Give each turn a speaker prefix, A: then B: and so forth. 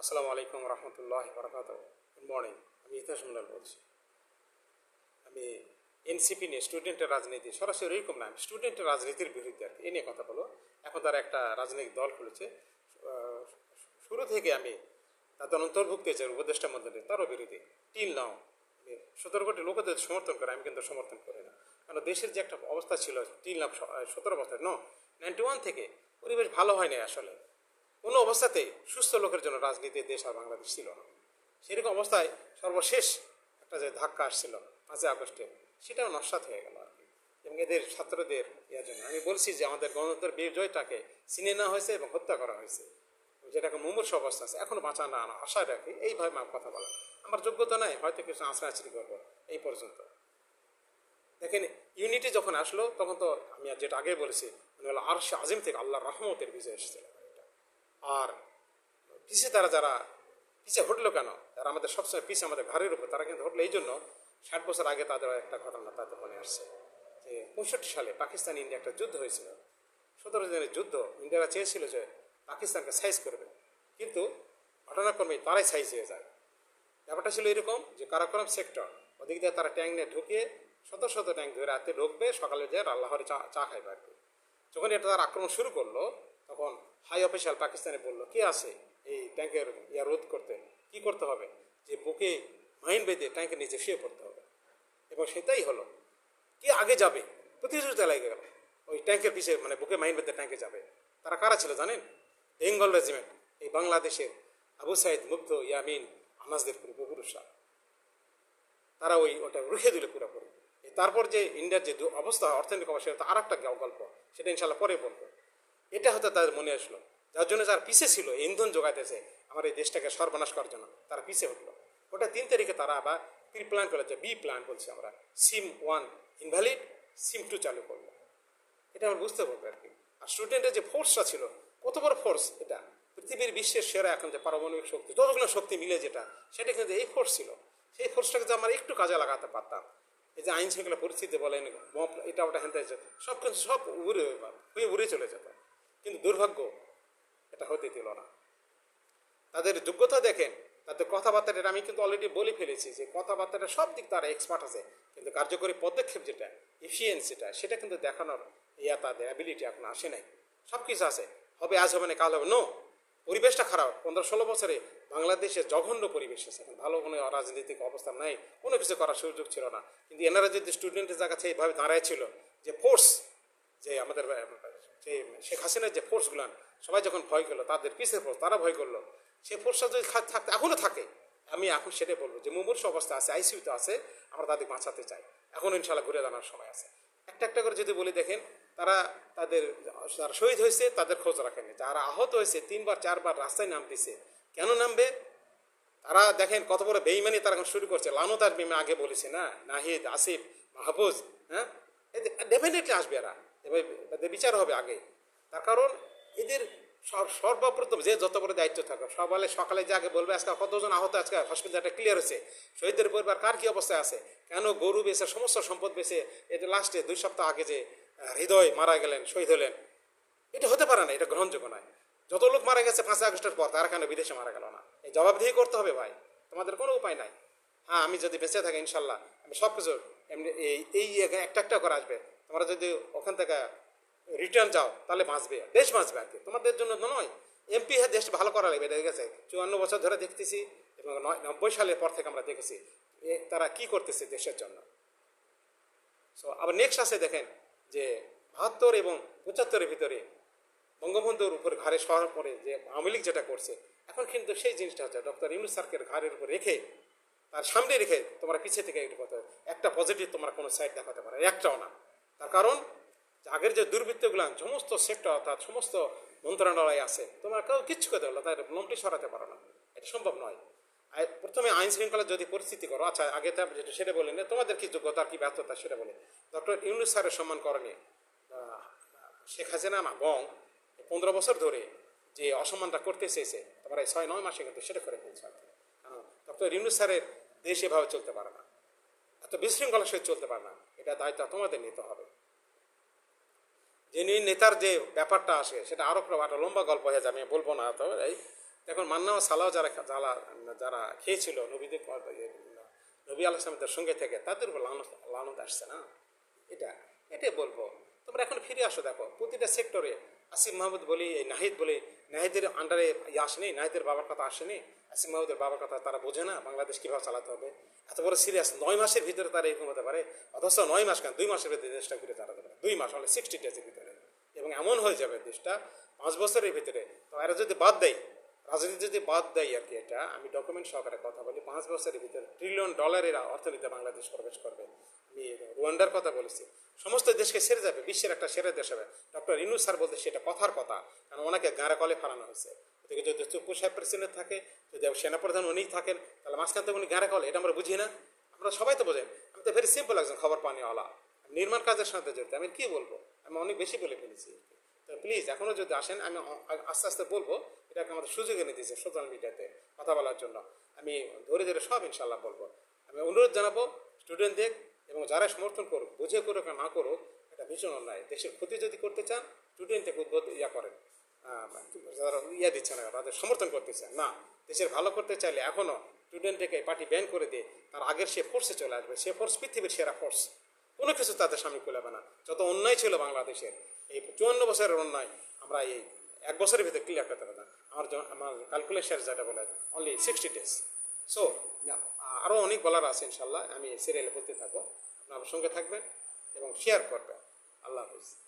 A: আসসালামু আলাইকুম রহমতুল্লাহ বরকাত গুড মর্নিং আমি ইতিহাস মন্ডল বলছি। আমি এনসিপি নিয়ে স্টুডেন্টের রাজনীতি, সরাসরি এরকম না স্টুডেন্টের রাজনীতির বিরুদ্ধে আর এ নিয়ে কথা বলো এখন তারা একটা রাজনৈতিক দল খুলেছে। শুরু থেকে আমি তাদের অন্তর্ভুক্ত হয়েছে, উপদেষ্টা মধ্যে তারও বিরোধী টিল নাও সতেরো কোটি লোকেদের সমর্থন করে, আমি কিন্তু সমর্থন করি না। কারণ দেশের যে একটা অবস্থা ছিল তিন লাখ সতেরো বছর ন নাইনটি ওয়ান থেকে পরিবেশ ভালো হয়নি আসলে। কোনো অবস্থাতে সুস্থ লোকের জন্য রাজনীতি দেশ আর বাংলাদেশ ছিল না। সেরকম অবস্থায় সর্বশেষ একটা যে ধাক্কা আসছিল পাঁচই আগস্টে, সেটাও নস্বাত হয়ে গেল আর এবং এদের ছাত্রদের ইয়ার জন্য। আমি বলছি যে আমাদের গণতন্ত্রের বিজয়টাকে চিনে নেওয়া হয়েছে এবং হত্যা করা হয়েছে। যেটাকে মুমূর্ষ অবস্থা আছে। এখনও বাঁচা না আনা রাখি। এইভাবে আমার কথা বলা। আমার যোগ্যতা নাই, হয়তো কিছু আঁচড়াচড়ি করব এই পর্যন্ত। দেখেন ইউনিটি যখন আসলো, তখন তো আমি আর যেটা আগে বলেছি মানে হলো আর আজিম থেকে আল্লাহ রহমতের বিজয় এসেছিল। আর পিছিয়ে তারা যারা পিছিয়ে হটলো কেন? তারা আমাদের সবসময় পিছিয়ে আমাদের ঘরের উপর। তারা কিন্তু হটলো এই জন্য ষাট বছর আগে তাদের একটা ঘটনা তাদের মনে আসছে। যে পঁয়ষট্টি সালে পাকিস্তান ইন্ডিয়া একটা যুদ্ধ হয়েছিল। সতেরো দিনের যুদ্ধ ইন্ডিয়ারা চেয়েছিল যে পাকিস্তানকে সাইজ করবে। কিন্তু ঘটনাক্রমে তারাই সাইজ হয়ে যায়। ব্যাপারটা ছিল এরকম যে কারাকরম সেক্টর ওদিক দিয়ে তারা ট্যাঙ্ক নিয়ে ঢুকিয়ে শত শত ট্যাঙ্ক ধরে রাতে ঢুকবে, সকালে যে আল্লাহরে চা চা খাইবে আর কি। যখন এটা তার আক্রমণ শুরু করল তখন হাই অফিসিয়াল পাকিস্তানে বলল, কে আছে এই ট্যাঙ্কের ইয়া রোধ করতে। কি করতে হবে? যে বুকে মাইন বেঁধে ট্যাঙ্কের নিচে শুয়ে পড়তে হবে। এবং সেটাই হলো। কে আগে যাবে? প্রতিযোগিতা লেগে গেল। ওই ট্যাঙ্কের পিছে মানে বুকে মাইন বেঁধে ট্যাঙ্কে যাবে। তারা কারা ছিল জানেন? বেঙ্গল রেজিমেন্ট, এই বাংলাদেশের আবু সাইদ, মুগ্ধ, ইয়ামিন আনাজদের পূর্বপুরুষরা। তারা ওই ওটা রুখে দিল পুরোপুরি। তারপর যে ইন্ডিয়ার যে অবস্থা, অর্থনৈতিক অবস্থা আর একটা গল্প। সেটা ইনশাল্লাহ পরে বলব। এটা হয়তো তাদের মনে আসলো। যার জন্য যারা পিছিয়ে ছিল, ইন্ধন যোগাইতেছে আমার এই দেশটাকে সর্বনাশ করার জন্য। তারা পিছিয়ে উঠল। ওটা তিন তারিখে তারা আবার প্রি প্ল্যান করেছে বি প্ল্যান বলছি আমরা। SIM one invalid, SIM two চালু করল। এটা আমরা বুঝতে পারব আর কি। আর স্টুডেন্টের যে ফোর্সটা ছিল, কত বড় ফোর্স এটা? পৃথিবীর বিশ্বের সেরা এখন যে পারমাণবিক শক্তি, যতগুলো শক্তি মিলে যেটা, সেটা কিন্তু এই ফোর্স ছিল। সেই ফোর্সটাকে যে আমরা একটু কাজে লাগাতে পারতাম, এই যে আইন শৃঙ্খলা পরিস্থিতি বলেন এটা ওটা হ্যান্ড সব কিছু সব উড়ে হয়ে উড়ে চলে যেত। কিন্তু দুর্ভাগ্য, এটা হতে দিল না। তাদের যোগ্যতা দেখেন, তাদের কথাবার্তাটা আমি কিন্তু অলরেডি বলে ফেলেছি যে কথাবার্তাটা সব দিক তারা এক্সপার্ট আছে, কিন্তু কার্যকরী পদক্ষেপ যেটা এফিসিয়েন্সিটা সেটা কিন্তু দেখানোর ইয়া তাদের অ্যাবিলিটি এখন আসে নাই। সব কিছু আছে, হবে আজ হবে না, কাল হবে। নো পরিবেশটা খারাপ, পনেরো ষোলো বছরে বাংলাদেশে জঘন্য পরিবেশ আছে ভালো কোনো রাজনৈতিক অবস্থা নাই, কোনো কিছু করার সুযোগ ছিল না। কিন্তু এনারা যদি স্টুডেন্টের জায়গা থেকে এইভাবে দাঁড়ায় ছিল, যে ফোর্স যে আমাদের যে শেখ হাসিনার যে ফোর্সগুলো সবাই যখন ভয় করল, তাদের পিসের ফোর্স তারা ভয় করল। সেই ফোর্সটা যদি থাকতে এখনও থাকে। আমি এখন সেটাই বলব যে মুমূর্ষ অবস্থা আছে আইসিউতে আছে, আমরা তাদের বাঁচাতে চাই। এখন ইনশাল্লাহ ঘুরে দাঁড়ানোর সময় আছে। একটা একটা করে যদি বলি দেখেন, তারা তাদের, যারা শহীদ হয়েছে, তাদের খোঁজ রাখেনি যারা আহত হয়েছে, তিনবার, চারবার রাস্তায় নামতেছে কেন নামবে? তারা দেখেন কত বড় বেইমানি তারা এখন শুরু করছে। লানতার বিমে আগে বলেছে না? নাহিদ, আসিফ, মাহফুজ হ্যাঁ? ডেফিনেটলি আসবে এরা। এবার এদের বিচার হবে আগে। তার কারণ এদের সর- সর্বপ্রথম যে যত বড় দায়িত্ব থাকবে সকালে সকালে যে আগে বলবে, আজকে কতজন আহত, আজকে হসপিটালটা ক্লিয়ার হয়েছে। শহীদদের পরিবার কার কি অবস্থায় আছে? কেন গরু বেছে সমস্ত সম্পদ বেছে এটা লাস্টে দুই সপ্তাহ আগে যে হৃদয় মারা গেলেন, শহীদ হলেন, এটা হতে পারে না, এটা গ্রহণযোগ্য নয়। যত লোক মারা গেছে পাঁচই আগস্টের পর, তারা কেন বিদেশে মারা গেল না? এই জবাবদিহি করতে হবে ভাই। তোমাদের কোনো উপায় নাই। হ্যাঁ আমি যদি বেঁচে থাকি, ইনশাল্লাহ, আমি সব কিছু এমনি এই এই একটা একটা করে আসবে। তোমরা যদি ওখান থেকে রিটার্ন যাও, তাহলে বাঁচবে। দেশ বাঁচবে আর কি। তোমাদের জন্য নয়। এমপি হ্যাঁ দেশ ভালো করা লাগবে এটা গেছে। চুয়ান্ন বছর ধরে দেখতেছি এবং নব্বই সালের পর থেকে আমরা দেখেছি তারা কি করতেছে দেশের জন্য। সো আবার নেক্সট আছে দেখেন যে বাহাত্তর এবং পঁচাত্তরের ভিতরে বঙ্গবন্ধুর উপর ঘাড়ে সরার পরে যে আওয়ামী লীগ যেটা করছে, এখন কিন্তু সেই জিনিসটা হচ্ছে, ডক্টর ইউনুস স্যারকে ঘাড়ের উপর রেখে, তার সামনে রেখে তোমরা পিছিয়ে থেকে একটু কথা একটা পজিটিভ তোমরা কোনো সাইড দেখাতে পারো, একটাও না। তার কারণ আগের যে দুর্বৃত্তগুলো, সমস্ত সেক্টর অর্থাৎ সমস্ত মন্ত্রণালয় আছে, তোমরা কেউ কিচ্ছু করতে পারো তাদের লমটি সরাতে পারো না। এটা সম্ভব নয়। প্রথমে আইন শৃঙ্খলা যদি পরিস্থিতি করো আচ্ছা আগে যেটা, সেটা বলে না, তোমাদের কি যোগ্যতা, কি ব্যর্থতা, সেটা বলে ডক্টর ইউনুস স্যারের সম্মান করণে শেখ হাসিনা না বং পনেরো বছর ধরে যে অসম্মানটা করতে চেয়েছে তোমরা এই ছয়, নয় মাসে কিন্তু সেটা করে ফেলছে কারণ ডক্টর ইউনুস স্যারের দেশ এভাবে চলতে পারে না। এত বিশৃঙ্খলা সহিত চলতে পারে না। এটা দায়িত্ব তোমাদের নিতে হবে। যিনি নেতার যে ব্যাপারটা আসে, সেটা আরও একটা লম্বা গল্প হয়ে যাবে, আমি বলব না তো এই। এখন মান্না ও সালাও যারা যারা যারা খেয়েছিল, নবীদের নবী আলাইসলামদের সঙ্গে থেকে, তাদের উপর লানত লানত আসছে না? এটা, এটাই বলব। তোমরা এখন ফিরে আসো, দেখো, প্রতিটা সেক্টরে আসিফ মাহমুদ বলি, এই নাহিদ বলি, নাহিদের আন্ডারে ইয়ে আসেনি, নাহিদের বাবার কথা আসেনি, আসিফ মাহমুদের বাবার কথা তারা বোঝে না, বাংলাদেশ কীভাবে চালাতে হবে? এত বড় সিরিয়াস নয় মাসের ভিতরে তারা এরকম হতে পারে? অথচ নয় মাস কেন? দুই মাসের ভিতরে দেশটা ঘুরে চালাতে পারে। দুই মাস হলে সিক্সটি ডেজের এবং এমন হয়ে যাবে দেশটা পাঁচ বছরের ভিতরে। তো এরা যদি বাদ দেয়, রাজনীতি যদি বাদ দেয় আর কি এটা, আমি ডকুমেন্ট সহকারে কথা বলি, পাঁচ বছরের ভিতরে ট্রিলিয়ন ডলারের অর্থনীতি বাংলাদেশ প্রবেশ করবে। আমি রুয়ান্ডার কথা বলেছি। সমস্ত দেশকে সেরে যাবে, বিশ্বের একটা সেরে দেশ হবে। ডক্টর ইনু স্যার বলতে সেটা কথার কথা, কারণ ওনাকে গাঁড়া কলে ফেলানো হয়েছে। ওদিকে যদি চুপ্পু সাহেব প্রেসিডেন্ট থাকে, যদি সেনাপ্রধান উনি থাকেন, তাহলে মাঝখান থেকে উনি গাঁড়া কলে, এটা আমরা বুঝি না। আমরা সবাই তো বোঝেন। আমি তো ভেরি সিম্পল একজন খবর পানিওয়ালা নির্মাণ কাজের সাথে জড়িত। আমি কি বলব? আমি অনেক বেশি বলে ফেলেছি। তো প্লিজ এখনও যদি আসেন, আমি আস্তে আস্তে বলব, এটাকে আমাদের সুযোগ এনে দিয়েছে সোশ্যাল মিডিয়াতে কথা বলার জন্য। আমি ধরে ধরে সব ইনশাল্লাহ বলব। আমি অনুরোধ জানাব স্টুডেন্টদের এবং যারা সমর্থন করুক, বুঝে করুক না করুক, এটা ভীষণ অন্যায়। দেশের ক্ষতি যদি করতে চান স্টুডেন্টকে উদ্বোধ ইয়া করেন। যারা ইয়া দিচ্ছে না, তাদের সমর্থন করতেছে না, দেশের ভালো করতে চাইলে এখনও স্টুডেন্টকে পার্টি ব্যান করে দিয়ে, তার আগের সে ফোর্সে চলে আসবে। সে ফোর্স পৃথিবীর সেরা ফোর্স কোনো কিছু তাদের সামনে কুলাবে না। যত অন্যায় ছিল বাংলাদেশের, এই চুয়ান্ন বছরের অন্যায় আমরা এই এক বছরের ভিতরে ক্লিয়ার করতে পারতাম আমার আমার ক্যালকুলেশন যেটা বলে অনলি সিক্সটি ডেজ সো আরও অনেক বলার আছে ইনশাল্লাহ আমি সিরিয়ালে বলতে থাকব। আপনার সঙ্গে থাকবেন এবং শেয়ার করবেন। আল্লাহ হাফিজ।